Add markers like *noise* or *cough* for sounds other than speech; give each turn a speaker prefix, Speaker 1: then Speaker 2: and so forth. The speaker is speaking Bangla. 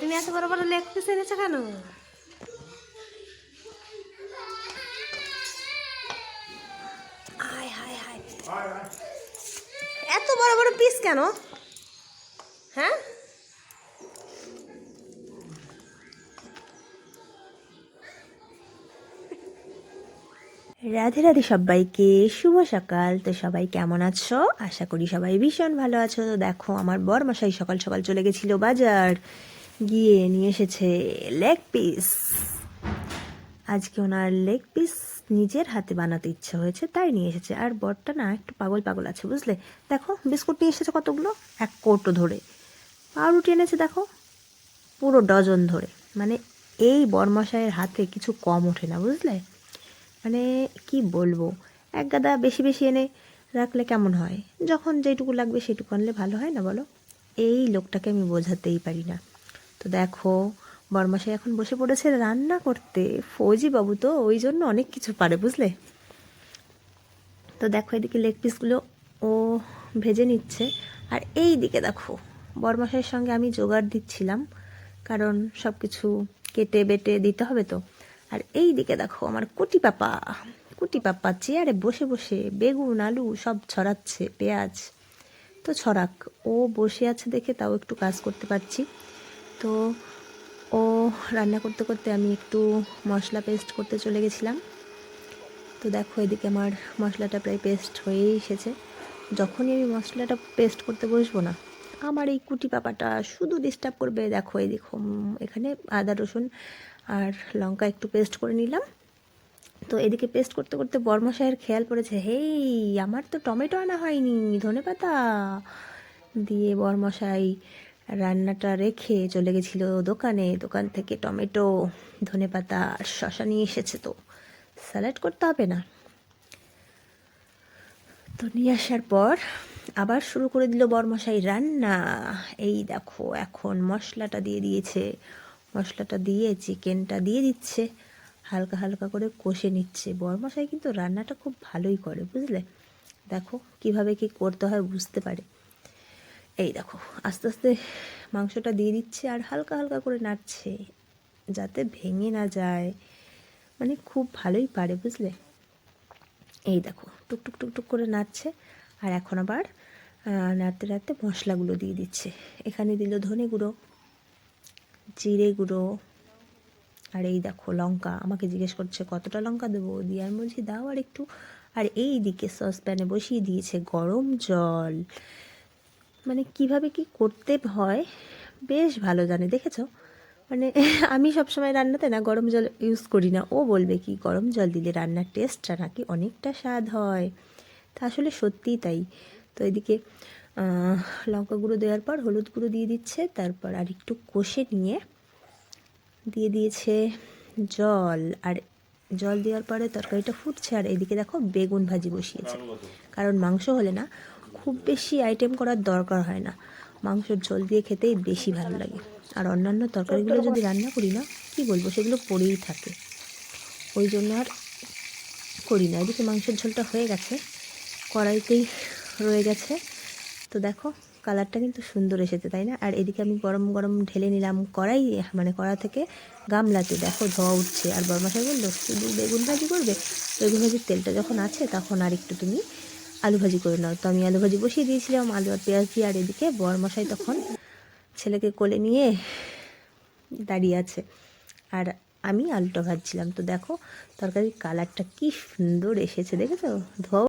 Speaker 1: তুমি এত বড় বড় লেগ পিস এনেছো কেন? এত বড় বড় পিস কেন? হ্যাঁ? রাধে রাধে সবাইকে, শুভ সকাল। তো সবাই কেমন আছো? আশা করি সবাই ভীষণ ভালো আছো। তো দেখো, আমার বর মশাই সকাল সকাল চলে গেছিল বাজার। গিয়ে নিয়ে এসেছে লেগ পিস আজকে ওনার লেগ পিস নিজের হাতে বানাতে ইচ্ছা হয়েছে, তাই নিয়ে এসেছে। আর বরটা না একটু পাগল পাগল আছে, বুঝলে? দেখো, বিস্কুট নিয়ে এসেছে কতগুলো? এক কৌটো ধরে। পাউরুটি এনেছে, দেখো, পুরো ডজন ধরে। মানে এই বরমশাইয়ের হাতে কিছু কম ওঠে না, বুঝলে? মানে কি বলব, এক গাদা বেশি বেশি এনে রাখলে কেমন হয়? যখন যেটুকু লাগবে সেটুকু আনলে ভালো হয় না বলো? এই লোকটাকে আমি বোঝাতেই পারি না। তো দেখো বরমাসাই এখন বসে পড়েছে রান্না করতে। ফৌজি বাবু তো, ওই জন্য অনেক কিছু পারে, বুঝলে? তো দেখো, এদিকে লেগ পিসগুলো ও ভেজে নিচ্ছে। আর এই দিকে দেখো বরমাসাইয়ের সঙ্গে আমি জোগাড় দিচ্ছিলাম, কারণ সব কিছু কেটে বেটে দিতে হবে তো। আর এই দিকে দেখো, আমার কুটি পাপা কুটি পাপা চেয়ারে বসে বসে বেগুন, আলু সব ছড়াচ্ছে, পেঁয়াজ। তো ছড়াক, ও বসে আছে দেখে তাও একটু কাজ করতে পারছি। তো ও রান্না করতে করতে আমি একটু মশলা পেস্ট করতে চলে গেছিলাম। তো দেখো এদিকে আমার মশলাটা প্রায় পেস্ট হয়েই এসেছে। যখনই আমি মশলাটা পেস্ট করতে বসবো না, আমার এই কুটি পাপাটা শুধু ডিস্টার্ব করবে। দেখো এই দেখো এখানে আদা, রসুন আর লঙ্কা একটু পেস্ট করে নিলাম। তো এদিকে পেস্ট করতে করতে বর্মশাহের খেয়াল পড়েছে, হেই, আমার তো টমেটো আনা হয়নি ধনে পাতা দিয়ে বর্মশাই রান্নাটা রেখে চলে গেছিল দোকানে। দোকান থেকে টমেটো, ধনে পাতা আর শশা নিয়ে এসেছে তো। স্যালাড করতে হবে না। তো নিয়ে আসার পর আবার শুরু করে দিল বরমশাই রান্না। এই দেখো, এখন মশলাটা দিয়ে দিয়েছে। মশলাটা দিয়ে, চিকেনটা দিয়ে দিচ্ছে। হালকা হালকা করে কষে নিচ্ছে। বরমশাই কিন্তু রান্নাটা খুব ভালোই করে, বুঝলে? দেখো কীভাবে কি করতে হয় বুঝতে পারে। এই দেখো, আস্তে আস্তে মাংসটা দিয়ে দিচ্ছে আর হালকা হালকা করে নাড়ছে, যাতে ভেঙে না যায়। মানে খুব ভালোই পারে, বুঝলে? এই দেখো টুকটুক টুকটুক করে নাড়ছে আর এখন আবার নাড়তে নাড়তে মশলাগুলো দিয়ে দিচ্ছে। এখানে দিল ধনে গুঁড়ো, জিরে গুঁড়ো আর এই দেখো লঙ্কা। আমাকে জিজ্ঞেস করছে, কতটা লঙ্কা দেবো? দিয়ে আমি বলছি, দাও আর একটু। আর এই দিকে সসপ্যানে বসিয়ে দিয়েছে গরম জল। মানে কীভাবে কি করতে হয় বেশ ভালো জানে দেখেছ? মানে *laughs* আমি সবসময় রান্নাতে না গরম জল ইউজ করি না। ও বলবে কি গরম জল দিলে রান্নার টেস্টটা নাকি অনেকটা স্বাদ হয়? তা আসলে সত্যিই তাই। তো এদিকে লঙ্কা গুঁড়ো দেওয়ার পর হলুদ গুঁড়ো দিয়ে দিচ্ছে তারপর আর একটু কষে নিয়ে দিয়ে দিয়েছে জল। আর জল দেওয়ার পরে তরকারিটা ফুটছে আর এদিকে দেখো বেগুন ভাজি বসিয়েছে। কারণ মাংস হলে না খুব বেশি আইটেম করার দরকার হয় না। মাংসর ঝোল দিয়ে খেতেই বেশি ভালো লাগে। আর অন্যান্য তরকারিগুলো যদি রান্না করি না, কি বলব? সেগুলো পড়েই থাকে। ওই জন্য আর করি না। এদিকে মাংসের ঝোলটা হয়ে গেছে। কড়াইতেই রয়ে গেছে। তো দেখো, কালারটা কিন্তু সুন্দর এসেছে, তাই না? আর এদিকে আমি গরম গরম ঢেলে নিলাম কড়াই মানে কড়া থেকে গামলাতে। দেখো, ধোয়া উঠছে। আর বরমাসাই বলল, শুধু বেগুন ভাজি করবে? বেগুন ভাজির তেলটা যখন আছে, তখন আর একটু তুমি আলু ভাজি করে নাও। তো আমি আলু ভাজি বসিয়ে দিয়েছিলাম, আলু আর পেঁয়াজ দিয়ে। আর এদিকে বরমশাই তখন ছেলেকে কোলে নিয়ে দাঁড়িয়ে আছে। আর আমি আলুটা ভাজছিলাম। তো দেখো, তরকারির কালারটা কি সুন্দর এসেছে, দেখেছ? ধোয়া